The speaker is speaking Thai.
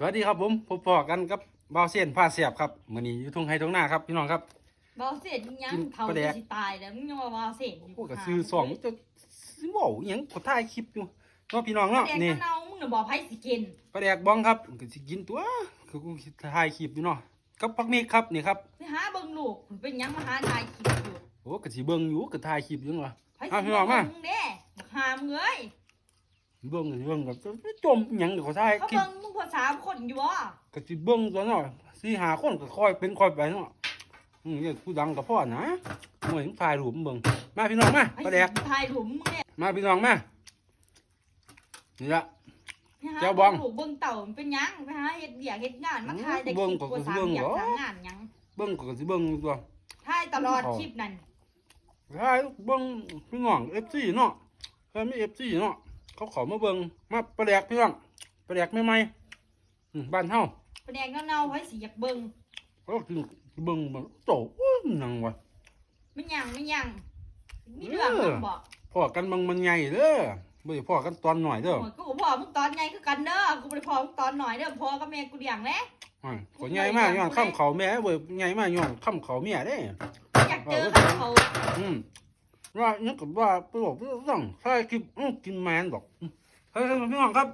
สวัสดีครับผมพบปอกันกับบ่าวเส้นผ้าเสียบครับมื้อนี้อยู่ทุ่งไฮทุ่งนาครับพี่น้องครับ บอเสร็จยังกินเท่าปลาแดจะกสิตายแล้วมึงยังมาบอเสร็จอยู่พวกก็ซื้อสองจะสิเว้าอิหยังก็ถ่ายคลิปอยู่เนาะพี่น้องเนาะเนาะนี่นี่ เนามึงน่ะบอกไผสิกินปลาแดกบ้องครับก็สิกินตัวคือกูถ่ายคลิปอยู่เนาะกับพักเมฆครับนี่ครับไปหาเบิ่งลูกคุณเป็นหยังมาหาทายคิดอยู่โอ้ก็สิเบิ่งอยู่ก็ถ่ายคลิปอยู่เนาะ ไผอะสิพี่น้องมามึงเด้บักหามงเอ้ย เบิ่งก็สิเบิ่งก็จะจมอิหยังเดี๋ยวก็ถ่ายเขาคลิปเบิ่งมึงพอสามคนอยู่บ่ก็สิเบิ่งตัวเนาะสี่หาคนก็ค่อยเป็นค่อยไปเนาะอืมเนี่ยกูดังกับพ่อนะเมื่อเห็นถ่ายรูปเบิ่งมาพี่น้องมาไผปลาสิแดกทายหลุมมึงเนี่ยมาพี่น้องมานี่ละ ไปหาเจ้าบอง ลูกเบิ่งเต่ามันเป็นหยังไปหาเฮ็ดเบียกเฮ็ดงานมาทายได้เบิ่งคิดก็กว่าสามเบิ่งอยากเหรอทำงานหยังเบิ้งก็สิเบิ้งอยู่ตัวทายตลอดอ๋อคลิปนั่น ใช่เบิ้งพี่น้องเอฟซีเนาะเพิ่นมีเอฟซีเนาะ เขาขอมาเบิ้งมาประแดกพี่น้องประแดกใหม่ๆอืมบ้านเฮาแผนกเน่าๆไผสิอยากเบิ่งเขากินเบิ้งมันโตอุ้ยหนังวะ มันหยังมันหยังมีเรื่องเออมันบอกพอกันบางมันใหญ่เด้อบ่ได้พอกันตอนหน่อยเด้อโอ้ยกูบอกพ่อมึงตอนไงคือกันเด้อกูบ่ไปพอมึงตอนหน่อยเด้อพ่อกับแม่กูเลี้ยงแหล้อ่าขอใหญ่มากย้อนข้ามเขาแม่เว้ยใหญ่มากย้อนข้ามเขาเมียเด้ อยากเจอกับเขา อืม ว่านี่กับว่าไปบอกพี่ต้องใช่คลิปอื้อกินแมนบอกเฮ้ยพี่น้องครับ